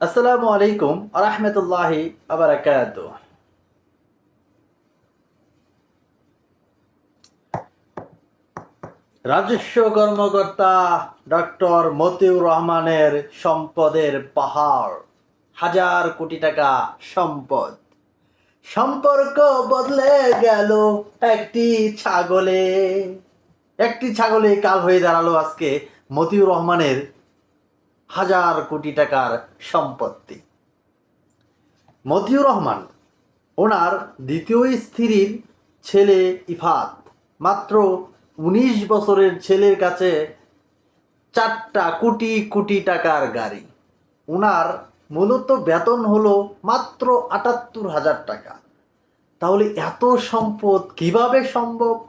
আসসালামু আলাইকুম রহমতুল্লাহি আবরাকাত রাজস্ব কর্মকর্তা ডক্টর মতিউর রহমানের সম্পদের পাহাড়, হাজার কোটি টাকা সম্পদ। সম্পর্ক বদলে গেল একটি ছাগলে। একটি ছাগলে কাল হয়ে দাঁড়াল আজকে মতিউর রহমানের হাজার কোটি টাকার সম্পত্তি। মতিউর রহমান, ওনার দ্বিতীয় স্ত্রীর ছেলে ইফাত। মাত্র উনিশ বছরের ছেলের কাছে চারটা কোটি কোটি টাকার গাড়ি। ওনার মূলত বেতন হলো মাত্র আটাত্তর হাজার টাকা। তাহলে এত সম্পদ কীভাবে সম্ভব?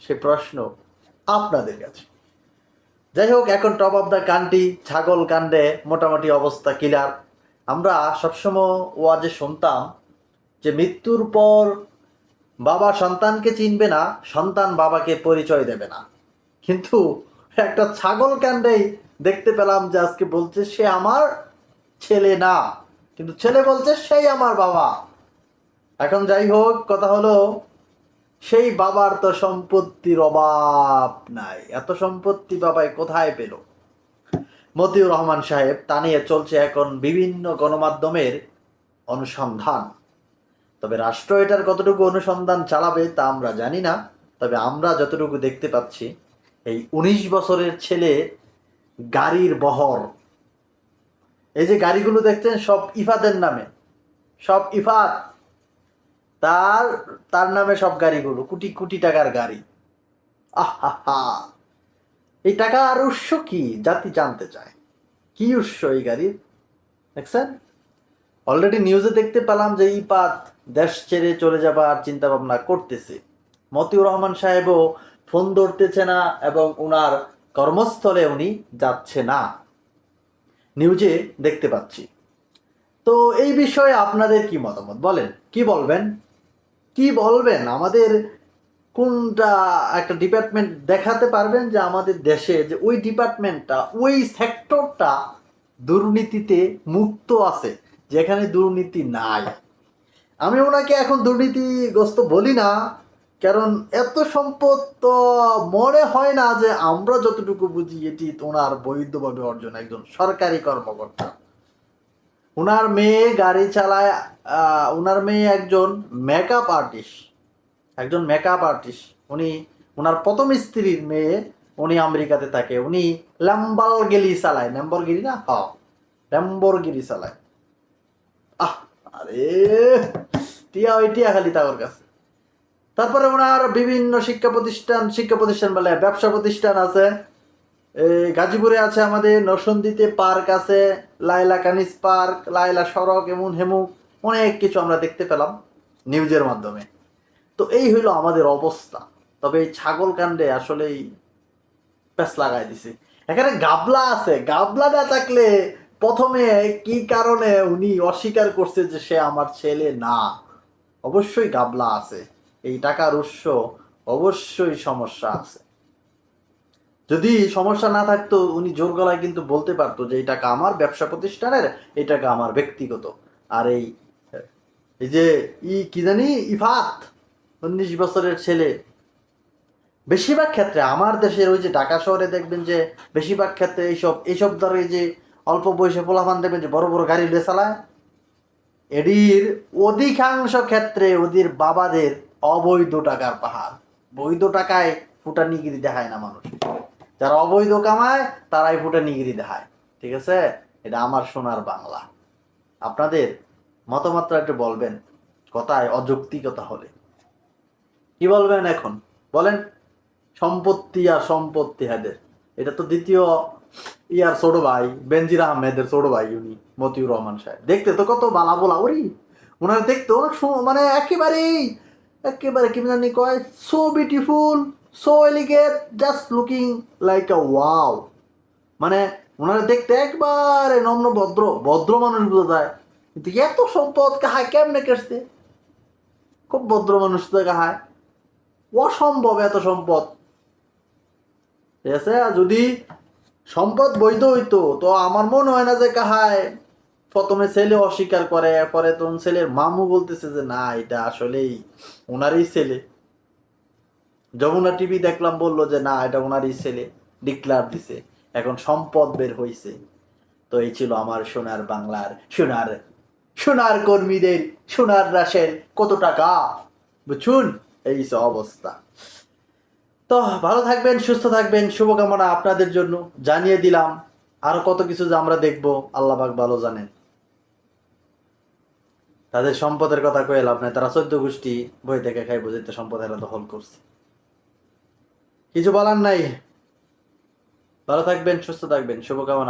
সে প্রশ্ন আপনাদের কাছে। যাই হোক এখন টপ অফ দ্য কান্ট্রি ছাগল কাণ্ডে মোটামুটি অবস্থা ক্লিয়ার আমরা সবসময় ওয়াজে শুনতাম যে মৃত্যুর পর বাবা সন্তানকে চিনবে না, সন্তান বাবাকে পরিচয় দেবে না। কিন্তু একটা ছাগল কাণ্ডেই দেখতে পেলাম যে আজকে বলছে, সে আমার ছেলে না। কিন্তু ছেলে বলছে, সেই আমার বাবা। এখন যাই হোক কথা হলো সেই বাবার তো সম্পত্তির অভাব নাই। এত সম্পত্তি বাবাই কোথায় পেল? মতিউর রহমান সাহেব তা নিয়ে চলছে এখন বিভিন্ন গণমাধ্যমের অনুসন্ধান। তবে রাষ্ট্র এটার কতটুকু অনুসন্ধান চালাবে তা আমরা জানি না, তবে আমরা যতটুকু দেখতে পাচ্ছি, এই উনিশ বছরের ছেলে গাড়ির বহর। এই যে গাড়িগুলো দেখছেন, সব ইফাদের নামে। সব ইফাত। তার তার নামে সব গাড়িগুলো, কোটি কোটি টাকার গাড়ি। আহা এই টাকা আর উৎস কি? জাতি জানতে চায়। কি উৎস এই গাড়ির? দেখছেন? অলরেডি নিউজে দেখতে পেলাম যে ইপাত দেশ ছেড়ে চলে যাবার চিন্তা ভাবনা করতেছে। মতিউর রহমান সাহেবও ফোন ধরতেছে না এবং ওনার কর্মস্থলে উনি যাচ্ছে না। নিউজে দেখতে পাচ্ছি। তো এই বিষয়ে আপনাদের কি মতামত? বলেন, কি বলবেন? কি বলবেন? আমাদের কোনটা একটা ডিপার্টমেন্ট দেখাতে পারবেন যে আমাদের দেশে যে ওই ডিপার্টমেন্টটা ওই সেক্টরটা দুর্নীতিতে মুক্ত আছে, যেখানে দুর্নীতি নাই। আমি ওনাকে এখন দুর্নীতিগ্রস্ত বলি না, কারণ এত সম্পদ তো মনে হয় না যে আমরা যতটুকু বুঝি এটি ওনার বৈধভাবে অর্জন, একজন সরকারি কর্মকর্তা। ওনার মেয়ে গাড়ি চালায় ওনার মেয়ে একজন মেকআপ আর্টিস্ট একজন মেকআপ আর্টিস্ট উনি ওনার প্রথম স্ত্রীর মেয়ে উনি আমেরিকাতে থাকে। উনি ল্যাম্বরগিরি চালায়। ল্যাম্বরগিরি না? হ ল্যাম্বরগিরি চালায়। আহ, আরে, টিয়া ওই টিয়া খালি তাওর কাছে। তারপরে ওনার বিভিন্ন শিক্ষা প্রতিষ্ঠান শিক্ষা প্রতিষ্ঠান বলে ব্যবসা প্রতিষ্ঠান আছে। গাজীপুরে আছে আমাদের নরসন্দিতে পার্ক আছে। লাইলা কানিস পার্ক লাইলা সড়ক, এমন হেমুক, অনেক কিছু আমরা দেখতে পেলাম নিউজের মাধ্যমে। তো এই হইল আমাদের অবস্থা। তবে এই ছাগল কাণ্ডে আসলেই প্যাস লাগাই দিছে। এখানে গাবলা আছে। গাবলা না থাকলে প্রথমে কি কারণে উনি অস্বীকার করছে যে সে আমার ছেলে? না, অবশ্যই গাবলা আছে। এই টাকার উৎস অবশ্যই সমস্যা আছে। যদি সমস্যা না থাকতো, উনি জোর গলায় কিন্তু বলতে পারতো যে এই টাকা আমার ব্যবসা প্রতিষ্ঠানের এই টাকা আমার ব্যক্তিগত। আর এই এই যে, ই কি জানি, ইফাত, উনিশ বছরের ছেলে। বেশিরভাগ ক্ষেত্রে আমার দেশের ওই যে ঢাকা শহরে দেখবেন যে, বেশিরভাগ ক্ষেত্রে এইসব এইসব ধরে যে, অল্প বয়সে পোলাপান দেখবেন যে, বড় বড় গাড়ি লে চালায়। এটির অধিকাংশ ক্ষেত্রে ওদের বাবাদের অবৈধ টাকার পাহাড়। বৈধ টাকায় ফুটানিগিরি দেখায় না মানুষ। যারা অবৈধ কামায় তারাই ফুটানিগিরি দেখায়। ঠিক আছে? এটা আমার সোনার বাংলা। আপনাদের মতামত একটু বলবেন, কথায় অযৌক্তিকতা হলে। কি বলবেন এখন? বলেন, সম্পত্তি আর সম্পত্তি হাদের এটা তো দ্বিতীয় ইয়ার ছোট ভাই, বেনজির আহমেদের ছোট ভাই উনি, মতিউর রহমান সাহেব। দেখতে তো কত বালা বোলা, ওরি। ওনার দেখতে অনেক মানে একেবারেই, একেবারে কি জানি কয় so beautiful so elegant just looking like a wow মানে ওনারা দেখতে একবারে নম্র ভদ্র ভদ্র মানুষ বোঝা যায়। কিন্তু এত সম্পদ কাহায়, কেমনে কেসছে খুব ভদ্র মানুষ তো কাহায়। অসম্ভব এত সম্পদ। ঠিক আছে যদি সম্পদ বৈধ হইতো, তো আমার মনে হয় না যে কাহায় প্রথমে ছেলে অস্বীকার করে পরে তখন ছেলের মামু বলতেছে যে, না, এটা আসলেই ওনারই ছেলে। যমুনা টিভি দেখলাম বলল যে, না, এটা ওনারই ছেলে। ডিক্লার দিছে। এখন সম্পদ বের হইছে। তো এই ছিল আমার সোনার বাংলার, সোনার সোনার কর্মীদের, সোনার রাশের কত টাকা? বুঝুন এই সব অবস্থা। তো ভালো থাকবেন, সুস্থ থাকবেন, শুভকামনা আপনাদের জন্য। জানিয়ে দিলাম, আরও কত কিছু যে আমরা দেখব, আল্লাহ পাক ভালো জানেন। তাদের সম্পদের কথা কয়ে লাভ নাই। তারা চোদ্দ গোষ্ঠী বই থেকে খাই বুঝিতে সম্পদ এরা দখল করছে। কিছু বলার নাই। ভালো থাকবেন সুস্থ থাকবেন শুভকামনা।